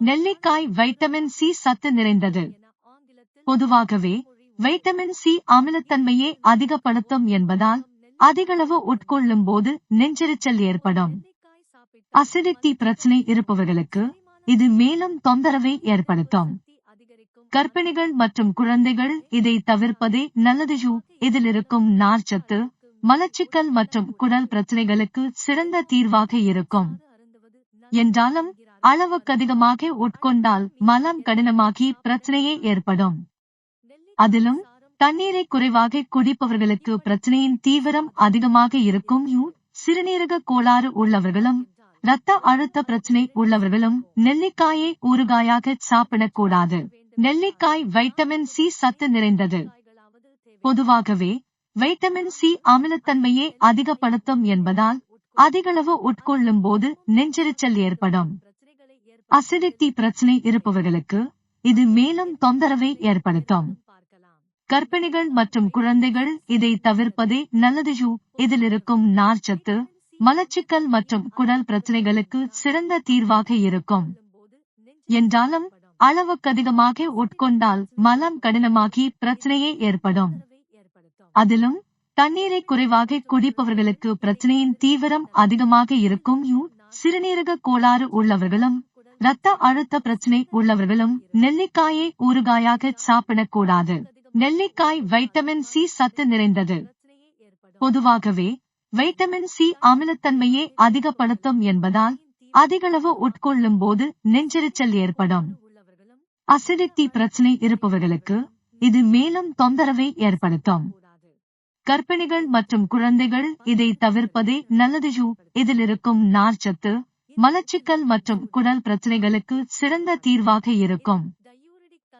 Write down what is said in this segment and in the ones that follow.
நெல்லிக்காய் vitamin C சத்து நிறைந்தது. பொதுவாகவே வைட்டமின் சி அமிலத்தன்மையை அதிகப்படுத்தும் என்பதால் அதிகளவு உட்கொள்ளும் போது நெஞ்செரிச்சல் ஏற்படும். அசிடிட்டி பிரச்சனை இருப்பவர்களுக்கு இது மேலும் தொந்தரவை ஏற்படுத்தும். கர்ப்பிணிகள் மற்றும் குழந்தைகள் இதை தவிர்ப்பதே நல்லது யூ இதில் இருக்கும் நார்ச்சத்து மலச்சிக்கல் மற்றும் குடல் பிரச்சனைகளுக்கு சிறந்த தீர்வாக இருக்கும். என்றாலும் அளவுக்கு அதிகமாக உட்கொண்டால் மலம் கடினமாகி பிரச்சனையே ஏற்படும். அதிலும் தண்ணீரை குறைவாக குடிப்பவர்களுக்கு பிரச்சனையின் தீவிரம் அதிகமாக இருக்கும். சிறுநீரக கோளாறு உள்ளவர்களும் இரத்த அழுத்த பிரச்சனை உள்ளவர்களும் நெல்லிக்காயை ஊறுகாயாக சாப்பிடக்கூடாது. நெல்லிக்காய் வைட்டமின் சி சத்து நிறைந்தது. பொதுவாகவே வைட்டமின் சி அமிலத்தன்மையை அதிகப்படுத்தும் என்பதால் அதிகளவு உட்கொள்ளும் போது நெஞ்செரிச்சல் ஏற்படும். அசிடிட்டி பிரச்சனை இருப்பவர்களுக்கு இது மேலும் தொந்தரவை ஏற்படுத்தும். கர்ப்பிணிகள் மற்றும் குழந்தைகள் இதை தவிர்ப்பதே நல்லது இதில் இருக்கும் நார்ச்சத்து மலச்சிக்கல் மற்றும் குடல் பிரச்சனைகளுக்கு சிறந்த தீர்வாக இருக்கும். என்றாலும் அளவுக்கு அதிகமாக உட்கொண்டால் மலம் கடினமாகி பிரச்சனையே ஏற்படும். அதிலும் தண்ணீரை குறைவாக குடிப்பவர்களுக்கு பிரச்சனையின் தீவிரம் அதிகமாக இருக்கும் யூ சிறுநீரக கோளாறு உள்ளவர்களும் இரத்த அழுத்த பிரச்சனை உள்ளவர்களும் நெல்லிக்காயை ஊறுகாயாக சாப்பிடக்கூடாது. நெல்லிக்காய் வைட்டமின் சி சத்து நிறைந்தது. பொதுவாகவே வைட்டமின் சி அமிலத்தன்மையை அதிகப்படுத்தும் என்பதால் அதிகளவு உட்கொள்ளும் போது நெஞ்செரிச்சல் ஏற்படும். அசிடிட்டி பிரச்சனை இருப்பவர்களுக்கு இது மேலும் தொந்தரவை ஏற்படுத்தும். கர்ப்பிணிகள் மற்றும் குழந்தைகள் இதை தவிர்ப்பதே நல்லது யூ இதில் இருக்கும் நார்ச்சத்து மலச்சிக்கல் மற்றும் குடல் பிரச்சனைகளுக்கு சிறந்த தீர்வாக இருக்கும்.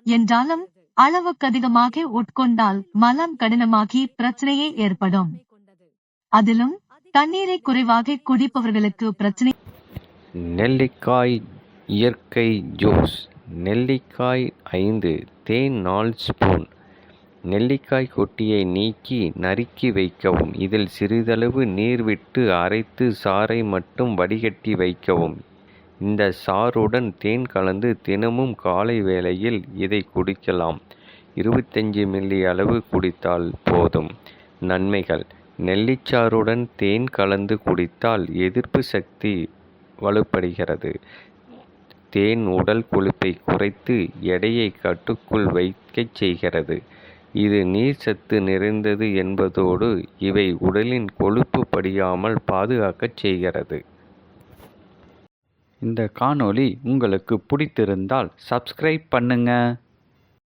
என்றாலும் அளவுக்கு அதிகமாக உட்கொண்டால் மலம் கடினமாகி பிரச்சனையே ஏற்படும். அதிலும் தண்ணீரை குறைவாக குடிப்பவர்களுக்கு பிரச்சனை நெல்லிக்காய் இயற்கை ஜூஸ். நெல்லிக்காய் ஐந்து தேன் நாலு ஸ்பூன். நெல்லிக்காய் கொட்டியை நீக்கி நறுக்கி வைக்கவும். இதில் சிறிதளவு நீர் விட்டு அரைத்து சாறை மட்டும் வடிகட்டி வைக்கவும். இந்த சாறுடன் தேன் கலந்து தினமும் காலை வேளையில் இதை குடிக்கலாம். இருபத்தஞ்சி மில்லி அளவு குடித்தால் போதும். நன்மைகள். நெல்லிச்சாறுடன் தேன் கலந்து குடித்தால் எதிர்ப்பு சக்தி வலுப்படுகிறது. தேன் உடல் கொழுப்பை குறைத்து எடையை கட்டுக்குள் வைக்கச் செய்கிறது. இது நீர் சத்து நிறைந்தது என்பதோடு இவை உடலின் கொழுப்பு படியாமல் பாதுகாக்கச் செய்கிறது. இந்த காணொளி உங்களுக்கு பிடித்திருந்தால் சப்ஸ்கிரைப் பண்ணுங்கள்